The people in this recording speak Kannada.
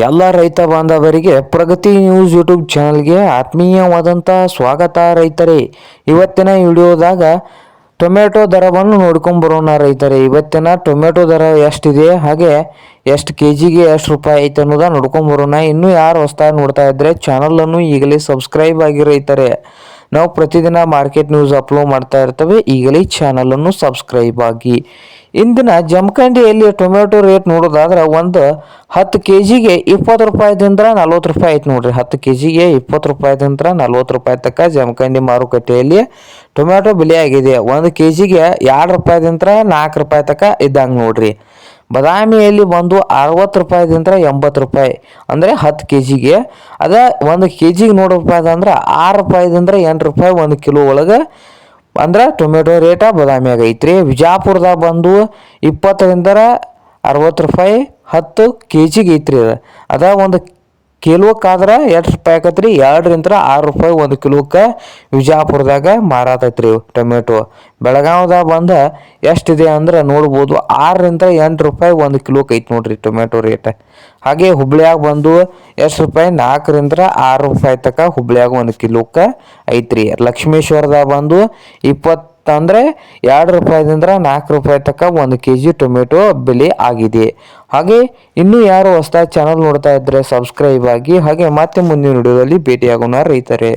ಎಲ್ಲ ರೈತ ಬಾಂಧವರಿಗೆ ಪ್ರಗತಿ ನ್ಯೂಸ್ ಯೂಟ್ಯೂಬ್ ಚಾನಲ್ಗೆ ಆತ್ಮೀಯವಾದಂಥ ಸ್ವಾಗತ ರೈತರೇ. ಇವತ್ತಿನ ವಿಡಿಯೋದಾಗ ಟೊಮೆಟೊ ದರವನ್ನು ನೋಡ್ಕೊಂಬರೋಣ ರೈತರೇ. ಇವತ್ತಿನ ಟೊಮೆಟೊ ದರ ಎಷ್ಟಿದೆ? ಹಾಗೆ ಎಷ್ಟು ಕೆ ಜಿಗೆ ಎಷ್ಟು ರೂಪಾಯಿ ಐತೆ ಅನ್ನೋದ ನೋಡ್ಕೊಂಬರೋಣ ಇನ್ನೂ ಯಾರು ಹೊಸ್ತಾಗಿ ನೋಡ್ತಾ ಇದ್ದರೆ ಚಾನಲನ್ನು ಈಗಲೇ ಸಬ್ಸ್ಕ್ರೈಬ್ ಆಗಿ ರೈತರೇ. ನಾವು ಪ್ರತಿದಿನ ಮಾರ್ಕೆಟ್ ನ್ಯೂಸ್ ಅಪ್ಲೋಡ್ ಮಾಡ್ತಾ ಇರ್ತವೆ. ಈಗಲೇ ಚಾನಲನ್ನು ಸಬ್ಸ್ಕ್ರೈಬ್ ಆಗಿ. ಇಂದಿನ ಜಮಖಂಡಿಯಲ್ಲಿ ಟೊಮೆಟೊ ರೇಟ್ ನೋಡೋದಾದ್ರೆ ಒಂದು ಹತ್ತು ಕೆ ಜಿಗೆ ಇಪ್ಪತ್ತು ರೂಪಾಯಿದಿಂದ ನಲ್ವತ್ತು ರೂಪಾಯಿ ಐತೆ ನೋಡ್ರಿ. ಹತ್ತು ಕೆ ಜಿಗೆ ಇಪ್ಪತ್ತು ರೂಪಾಯಿದಿಂದ ನಲ್ವತ್ತು ರೂಪಾಯಿ ತಕ್ಕ ಜಮಖಂಡಿ ಮಾರುಕಟ್ಟೆಯಲ್ಲಿ ಟೊಮೆಟೊ ಬೆಲೆ ಆಗಿದೆ. ಒಂದು ಕೆ ಜಿಗೆ ಎರಡು ರೂಪಾಯಿದಿಂದ ನಾಲ್ಕು ರೂಪಾಯಿ ತನಕ ಇದ್ದಂಗೆ ನೋಡ್ರಿ. ಬದಾಮಿಯಲ್ಲಿ ಬಂದು ಅರವತ್ತು ರೂಪಾಯಿದಿಂದ ಎಂಬತ್ತು ರೂಪಾಯಿ. ಅಂದರೆ ಹತ್ತು ಕೆ ಜಿಗೆ ಅದ ಒಂದು ಕೆ ಜಿಗೆ ನೋಡಪ್ಪ ಅಂದ್ರೆ ಆರು ರೂಪಾಯಿದಿಂದ ಎಂಟು ರೂಪಾಯಿ ಒಂದು ಕಿಲೋ ಒಳಗೆ. ಅಂದ್ರೆ ಟೊಮೆಟೊ ರೇಟ ಬದಾಮಿಯಾಗ ಐತ್ರಿ. ವಿಜಾಪುರದಾಗ ಬಂದು ಇಪ್ಪತ್ತರಿಂದ ಅರವತ್ತು ರೂಪಾಯಿ ಹತ್ತು ಕೆ ಜಿಗೆ ಐತ್ರಿ ಅದು. ಅದ ಒಂದು ಕಿಲೋಕ್ಕಾದ್ರೆ ಎಷ್ಟು ರೂಪಾಯಿ ಆಕತ್ರಿ ಎರಡರಿಂದ ಆರು ರೂಪಾಯಿ ಒಂದು ಕಿಲೋಕ್ಕೆ ವಿಜಾಪುರದಾಗ ಮಾರಾತೈತ್ರಿ ಟೊಮೆಟೊ ಬೆಳಗಾವ್ದಾಗ ಬಂದ ಎಷ್ಟಿದೆ ಅಂದ್ರೆ ನೋಡ್ಬೋದು, ಆರರಿಂದ ಎಂಟು ರೂಪಾಯಿ ಒಂದು ಕಿಲೋಕ್ಕೆ ಐತೆ ನೋಡ್ರಿ ಟೊಮೆಟೊ ರೇಟ್. ಹಾಗೆ ಹುಬ್ಳಿಯಾಗ ಬಂದು ಎಷ್ಟು ರೂಪಾಯಿ, ನಾಲ್ಕರಿಂದ ಆರು ರೂಪಾಯಿ ತನಕ ಹುಬ್ಳಿಯಾಗ ಒಂದು ಕಿಲೋಕ್ಕೆ ಐತ್ರಿ. ಲಕ್ಷ್ಮೇಶ್ವರದಾಗ ಬಂದು ಇಪ್ಪತ್ತು ಅಂದ್ರೆ ಎರಡು ರೂಪಾಯಿದಿಂದ ನಾಲ್ಕು ರೂಪಾಯಿ ತನಕ ಒಂದು ಕೆ ಜಿ ಟೊಮೆಟೊ ಬೆಲೆ ಆಗಿದೆ. ಹಾಗೆ ಇನ್ನೂ ಯಾರು ಹೊಸದಾಗಿ ಚಾನಲ್ ನೋಡ್ತಾ ಇದ್ದರೆ ಸಬ್ಸ್ಕ್ರೈಬ್ ಆಗಿ ಹಾಗೆ ಮತ್ತೆ ಮುಂದಿನ ವಿಡಿಯೋದಲ್ಲಿ ಭೇಟಿಯಾಗೋಣ ರೈತರೇ.